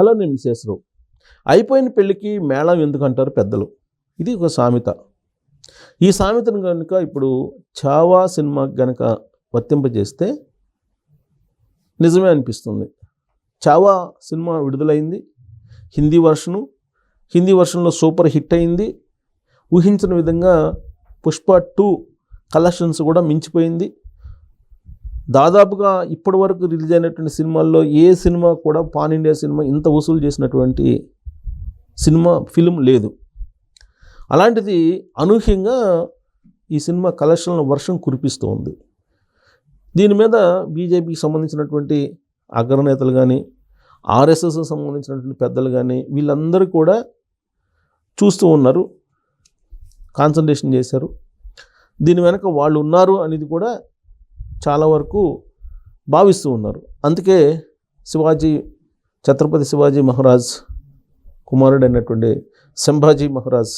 Hello నేను మిసేసరావు అయిపోయిన పెళ్ళికి మేళం ఎందుకంటారు పెద్దలు? ఇది ఒక సామెత. ఈ సామెతను కనుక ఇప్పుడు చావా సినిమా కనుక వర్తింపజేస్తే నిజమే అనిపిస్తుంది. చావా సినిమా విడుదలైంది. హిందీ వర్షను హిందీ వర్షన్లో సూపర్ హిట్ అయింది. ఊహించిన విధంగా పుష్ప టూ కలెక్షన్స్ కూడా మించిపోయింది. దాదాపుగా ఇప్పటి వరకు రిలీజ్ అయినటువంటి సినిమాల్లో ఏ సినిమా కూడా పాన్ ఇండియా సినిమా ఇంత వసూలు చేసినటువంటి సినిమా ఫిలిం లేదు. అలాంటిది అనూహ్యంగా ఈ సినిమా కలెక్షన్ల వర్షం కురిపిస్తూ ఉంది. దీని మీద బీజేపీకి సంబంధించినటువంటి అగ్రనేతలు కానీ ఆర్ఎస్ఎస్ సంబంధించినటువంటి పెద్దలు కానీ వీళ్ళందరూ కూడా చూస్తూ ఉన్నారు. కాన్సన్ట్రేషన్ చేశారు. దీని వెనక వాళ్ళు ఉన్నారు అనేది కూడా చాలా వరకు భావిస్తూ ఉన్నారు. అందుకే శివాజీ ఛత్రపతి శివాజీ మహారాజ్ కుమారుడు అయినటువంటి సంభాజీ మహారాజ్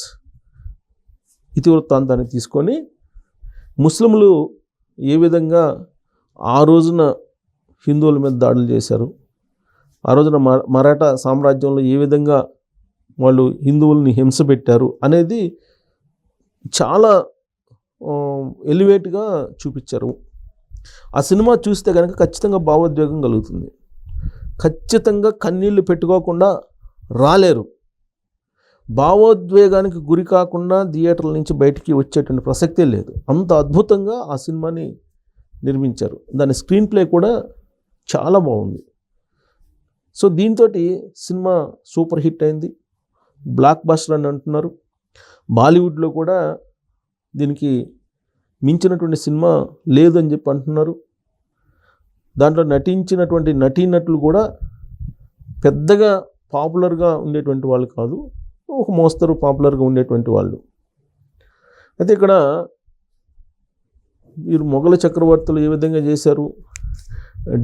ఇతివృత్తాంతాన్ని తీసుకొని ముస్లింలు ఏ విధంగా ఆ రోజున హిందువుల మీద దాడులు చేశారు ఆ రోజున మ- మరాఠా సామ్రాజ్యంలో ఏ విధంగా వాళ్ళు హిందువుల్ని హింస పెట్టారు అనేది చాలా ఎలివేట్గా చూపించారు. ఆ సినిమా చూస్తే కనుక ఖచ్చితంగా భావోద్వేగం కలుగుతుంది. ఖచ్చితంగా కన్నీళ్ళు పెట్టుకోకుండా రాలేరు. భావోద్వేగానికి గురి కాకుండా థియేటర్ల నుంచి బయటికి వచ్చేటువంటి ప్రసక్తే లేదు. అంత అద్భుతంగా ఆ సినిమాని నిర్మించారు. దాని స్క్రీన్ ప్లే కూడా చాలా బాగుంది. సో దీంతో సినిమా సూపర్ హిట్ అయింది. బ్లాక్ బస్టర్ అని అంటున్నారు. బాలీవుడ్లో కూడా దీనికి మించినటువంటి సినిమా లేదని చెప్పి అంటున్నారు. దాంట్లో నటించినటువంటి నటీనటులు కూడా పెద్దగా పాపులర్గా ఉండేటువంటి వాళ్ళు కాదు ఒక మోస్తరు పాపులర్గా ఉండేటువంటి వాళ్ళు. అయితే ఇక్కడ వీరు మొఘల చక్రవర్తులు ఏ విధంగా చేశారు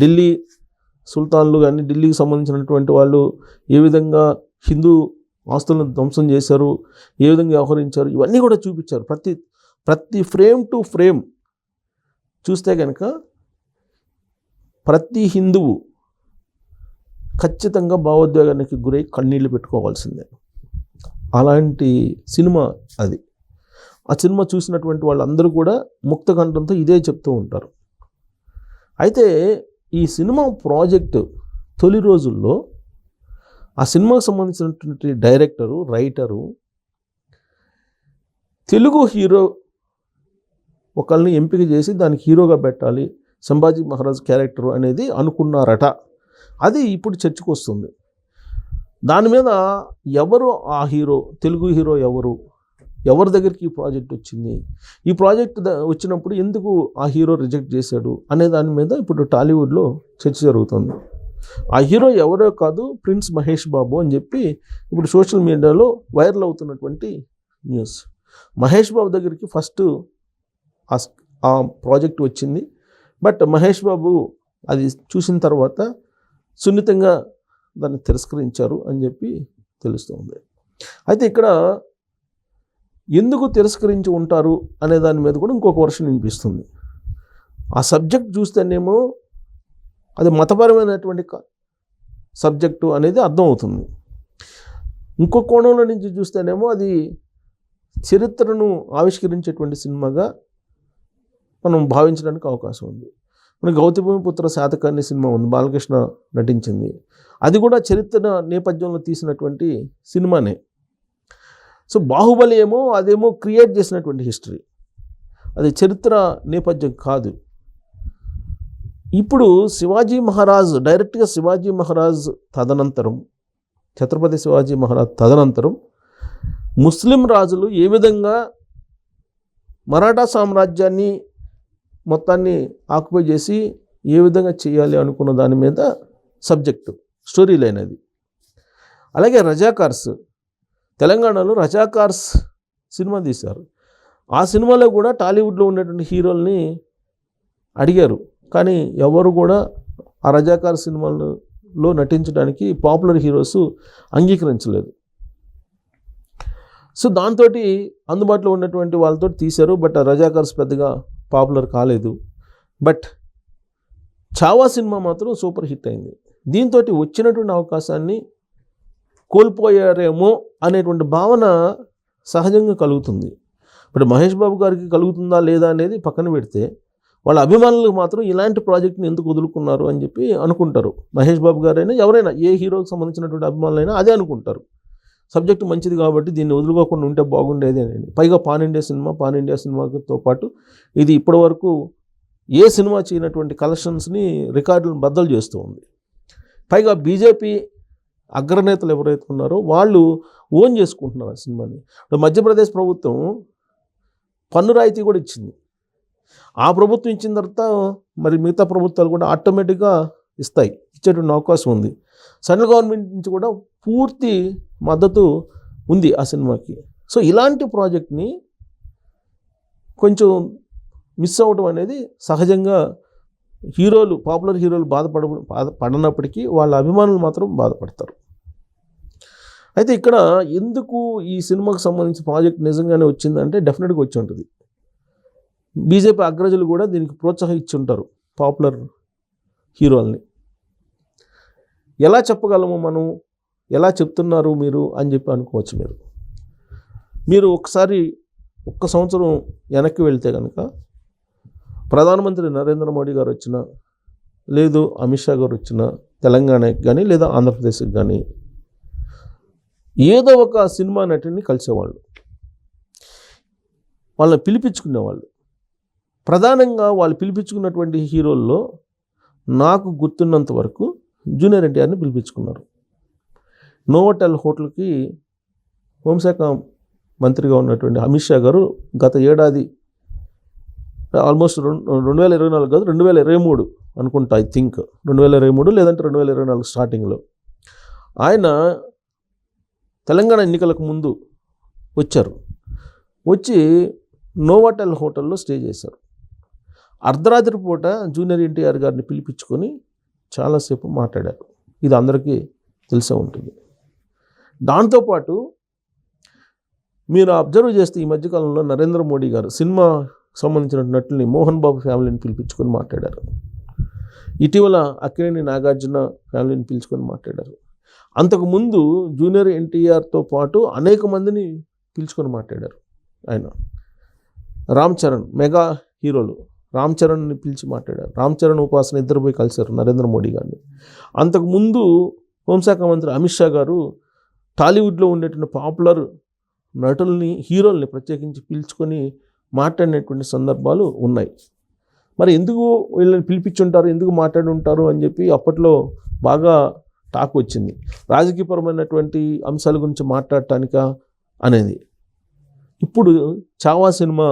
ఢిల్లీ సుల్తాన్లు కానీ ఢిల్లీకి సంబంధించినటువంటి వాళ్ళు ఏ విధంగా హిందూ ఆస్తులను ధ్వంసం చేశారు ఏ విధంగా వ్యవహరించారు ఇవన్నీ కూడా చూపించారు. ప్రతి ప్రతి ఫ్రేమ్ టు ఫ్రేమ్ చూస్తే కనుక ప్రతి హిందువు ఖచ్చితంగా భావోద్వేగానికి గురై కన్నీళ్ళు పెట్టుకోవాల్సిందే. అలాంటి సినిమా అది. ఆ సినిమా చూసినటువంటి వాళ్ళందరూ కూడా ముక్త కంఠంతో ఇదే చెప్తూ ఉంటారు. అయితే ఈ సినిమా ప్రాజెక్టు తొలి రోజుల్లో ఆ సినిమాకు సంబంధించినటువంటి డైరెక్టరు రైటరు తెలుగు హీరో ఒకళ్ళని ఎంపిక చేసి దానికి హీరోగా పెట్టాలి. సంభాజీ మహారాజ్ క్యారెక్టర్ అనేది అనుకున్నారట. అది ఇప్పుడు చర్చకు వస్తుంది. దాని మీద ఎవరు ఆ హీరో తెలుగు హీరో ఎవరు? ఎవరి దగ్గరికి ఈ ప్రాజెక్ట్ వచ్చింది? ఈ ప్రాజెక్ట్ వచ్చినప్పుడు ఎందుకు ఆ హీరో రిజెక్ట్ చేశాడు? అనే దాని మీద ఇప్పుడు టాలీవుడ్లో చర్చ జరుగుతుంది. ఆ హీరో ఎవరో కాదు ప్రిన్స్ మహేష్ బాబు అని చెప్పి ఇప్పుడు సోషల్ మీడియాలో వైరల్ అవుతున్నటువంటి న్యూస్. మహేష్ బాబు దగ్గరికి ఫస్ట్ ఆ ఆ ప్రాజెక్ట్ వచ్చింది. బట్ మహేష్ బాబు అది చూసిన తర్వాత సున్నితంగా దాన్ని తిరస్కరించారు అని చెప్పి తెలుస్తుంది. అయితే ఇక్కడ ఎందుకు తిరస్కరించి ఉంటారు అనే దాని మీద కూడా ఇంకొక వర్షన్ వినిపిస్తుంది. ఆ సబ్జెక్ట్ చూస్తేనేమో అది మతపరమైనటువంటి సబ్జెక్టు అనేది అర్థమవుతుంది. ఇంకో కోణంలో నుంచి చూస్తేనేమో అది చరిత్రను ఆవిష్కరించేటువంటి సినిమాగా మనం భావించడానికి అవకాశం ఉంది. మన గౌతమిపుత్ర శాతకర్ణి సినిమా ఉంది. బాలకృష్ణ నటించింది. అది కూడా చరిత్ర నేపథ్యంలో తీసినటువంటి సినిమానే. సో బాహుబలి ఏమో అదేమో క్రియేట్ చేసినటువంటి హిస్టరీ. అది చరిత్ర నేపథ్యం కాదు. ఇప్పుడు శివాజీ మహారాజ్ డైరెక్ట్గా శివాజీ మహారాజ్ తదనంతరం ఛత్రపతి శివాజీ మహారాజ్ తదనంతరం ముస్లిం రాజులు ఏ విధంగా మరాఠా సామ్రాజ్యాన్ని మొత్తాన్ని ఆక్యుపై చేసి ఏ విధంగా చేయాలి అనుకున్న దాని మీద సబ్జెక్టు స్టోరీ లైన్ అది. అలాగే రజాకార్స్ తెలంగాణలో రజాకార్స్ సినిమా తీశారు. ఆ సినిమాలో కూడా టాలీవుడ్లో ఉన్నటువంటి హీరోల్ని అడిగారు. కానీ ఎవరు కూడా ఆ రజాకార్ సినిమాలలో నటించడానికి పాపులర్ హీరోస్ అంగీకరించలేదు. సో దాంతో అందుబాటులో ఉన్నటువంటి వాళ్ళతో తీశారు. బట్ ఆ రజాకార్స్ పెద్దగా పాపులర్ కాలేదు. బట్ చావా సినిమా మాత్రం సూపర్ హిట్ అయింది. దీంతో వచ్చినటువంటి అవకాశాన్ని కోల్పోయారేమో అనేటువంటి భావన సహజంగా కలుగుతుంది. ఇప్పుడు మహేష్ బాబు గారికి కలుగుతుందా లేదా అనేది పక్కన పెడితే వాళ్ళ అభిమానులకు మాత్రం ఇలాంటి ప్రాజెక్ట్ని ఎందుకు వదులుకున్నారు అని చెప్పి అనుకుంటారు. మహేష్ బాబు గారైనా ఎవరైనా ఏ హీరోకి సంబంధించినటువంటి అభిమానులైనా అదే అనుకుంటారు. సబ్జెక్ట్ మంచిది కాబట్టి దీన్ని వదులుకోకుండా ఉంటే బాగుండేది అని పైగా పాన్ ఇండియా సినిమా పాన్ ఇండియా సినిమాతో పాటు ఇది ఇప్పటివరకు ఏ సినిమా చేయనటువంటి కలెక్షన్స్ని రికార్డులను బద్దలు చేస్తూ ఉంది. పైగా బీజేపీ అగ్రనేతలు ఎవరైతే ఉన్నారో వాళ్ళు ఓన్ చేసుకుంటున్నారు ఆ సినిమాని. ఇప్పుడు మధ్యప్రదేశ్ ప్రభుత్వం పన్ను రాయితీ కూడా ఇచ్చింది. ఆ ప్రభుత్వం ఇచ్చిన తర్వాత మరి మిగతా ప్రభుత్వాలు కూడా ఆటోమేటిక్గా ఇస్తాయి. ఇచ్చేటువంటి అవకాశం ఉంది. సెంట్రల్ గవర్నమెంట్ నుంచి కూడా పూర్తి మద్దతు ఉంది ఆ సినిమాకి. సో ఇలాంటి ప్రాజెక్ట్ని కొంచెం మిస్ అవ్వడం అనేది సహజంగా హీరోలు పాపులర్ హీరోలు బాధపడ బాధ పడనప్పటికీ వాళ్ళ అభిమానులు మాత్రం బాధపడతారు. అయితే ఇక్కడ ఎందుకు ఈ సినిమాకు సంబంధించిన ప్రాజెక్ట్ నిజంగానే వచ్చిందంటే డెఫినెట్గా వచ్చి ఉంటుంది. బీజేపీ అగ్రజులు కూడా దీనికి ప్రోత్సహించి ఉంటారు పాపులర్ హీరోల్ని. ఎలా చెప్పగలము మనం? ఎలా చెప్తున్నారు మీరు అని చెప్పి అనుకోవచ్చు మీరు. మీరు ఒకసారి ఒక్క సంవత్సరం వెనక్కి వెళ్తే కనుక ప్రధానమంత్రి నరేంద్ర మోడీ గారు వచ్చిన లేదు అమిత్ షా గారు వచ్చిన తెలంగాణకి కానీ లేదా ఆంధ్రప్రదేశ్కి కానీ ఏదో ఒక సినిమా నటిని కలిసేవాళ్ళు. వాళ్ళని పిలిపించుకునేవాళ్ళు. ప్రధానంగా వాళ్ళు పిలిపించుకున్నటువంటి హీరోల్లో నాకు గుర్తున్నంత వరకు జూనియర్ ఎన్టీఆర్ని పిలిపించుకున్నారు. నోవోటెల్ హోటల్కి హోంశాఖ మంత్రిగా ఉన్నటువంటి అమిత్ షా గారు గత ఏడాది ఆల్మోస్ట్ రెండు రెండు వేల ఇరవై నాలుగు కాదు రెండు వేల ఇరవై మూడు అనుకుంటా ఐ థింక్. రెండు వేల ఇరవై మూడు లేదంటే రెండు వేల ఇరవై నాలుగు స్టార్టింగ్లో. ఆయన తెలంగాణ ఎన్నికలకు ముందు వచ్చారు. వచ్చి నోవాటెల్ హోటల్లో స్టే చేశారు. అర్ధరాత్రి పూట జూనియర్ ఎన్టీఆర్ గారిని పిలిపించుకొని చాలాసేపు మాట్లాడారు. ఇది అందరికీ తెలిసే ఉంటుంది. దాంతోపాటు మీరు అబ్జర్వ్ చేస్తే ఈ మధ్యకాలంలో నరేంద్ర మోడీ గారు సినిమా సంబంధించిన నటుల్ని మోహన్ బాబు ఫ్యామిలీని పిలిపించుకొని మాట్లాడారు. ఇటీవల అక్కినేని నాగార్జున ఫ్యామిలీని పిలుచుకొని మాట్లాడారు. అంతకుముందు జూనియర్ ఎన్టీఆర్తో పాటు అనేక మందిని పిలుచుకొని మాట్లాడారు ఆయన. రామ్ చరణ్ మెగా హీరోలు రామ్ చరణ్ని పిలిచి మాట్లాడారు. రామ్ చరణ్ ఉపాసన ఇద్దరు పోయి కలిశారు నరేంద్ర మోడీ గారిని. అంతకుముందు హోంశాఖ మంత్రి అమిత్ షా గారు టాలీవుడ్లో ఉండేటువంటి పాపులర్ నటుల్ని హీరోల్ని ప్రత్యేకించి పిలుచుకొని మాట్లాడినటువంటి సందర్భాలు ఉన్నాయి. మరి ఎందుకు వీళ్ళని పిలిపించుంటారు ఎందుకు మాట్లాడి ఉంటారు అని చెప్పి అప్పట్లో బాగా టాక్ వచ్చింది. రాజకీయపరమైనటువంటి అంశాల గురించి మాట్లాడటానిక అనేది. ఇప్పుడు చావా సినిమా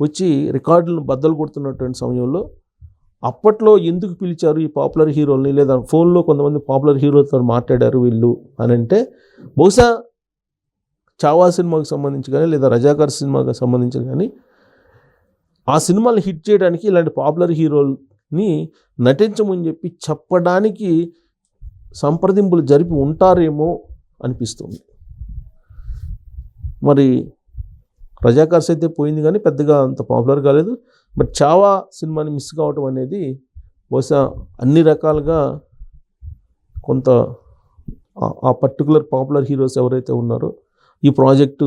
వచ్చి రికార్డులను బద్దలు కొడుతున్నటువంటి సమయంలో అప్పట్లో ఎందుకు పిలిచారు ఈ పాపులర్ హీరోల్ని? లేదా ఫోన్లో కొంతమంది పాపులర్ హీరోలతో మాట్లాడారు వీళ్ళు అని అంటే బహుశా చావా సినిమాకి సంబంధించి కానీ లేదా రజాకర్ సినిమాకి సంబంధించి కానీ ఆ సినిమాలు హిట్ చేయడానికి ఇలాంటి పాపులర్ హీరోల్ని నటించమని చెప్పి చెప్పడానికి సంప్రదింపులు జరిపి ఉంటారేమో అనిపిస్తుంది. మరి రజాకర్స్ అయితే పోయింది కానీ పెద్దగా అంత పాపులర్ కాలేదు. బట్ చావా సినిమాని మిస్ కావటం అనేది బహుశా అన్ని రకాలుగా కొంత ఆ- పర్టికులర్ పాపులర్ హీరోస్ ఎవరైతే ఉన్నారో ఈ ప్రాజెక్టు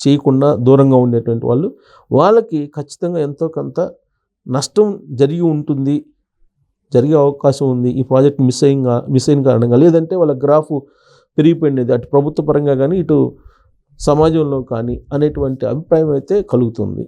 చేయకుండా దూరంగా ఉండేటువంటి వాళ్ళు వాళ్ళకి ఖచ్చితంగా ఎంతో కొంత నష్టం జరిగి ఉంటుంది జరిగే అవకాశం ఉంది. ఈ ప్రాజెక్ట్ మిస్ అయిన మిస్ అయిన కారణంగా లేదంటే వాళ్ళ గ్రాఫ్ పెరిగిపోయినది అటు ప్రభుత్వ పరంగా కానీ ఇటు సమాజంలో కానీ అనేటువంటి అభిప్రాయం అయితే కలుగుతుంది.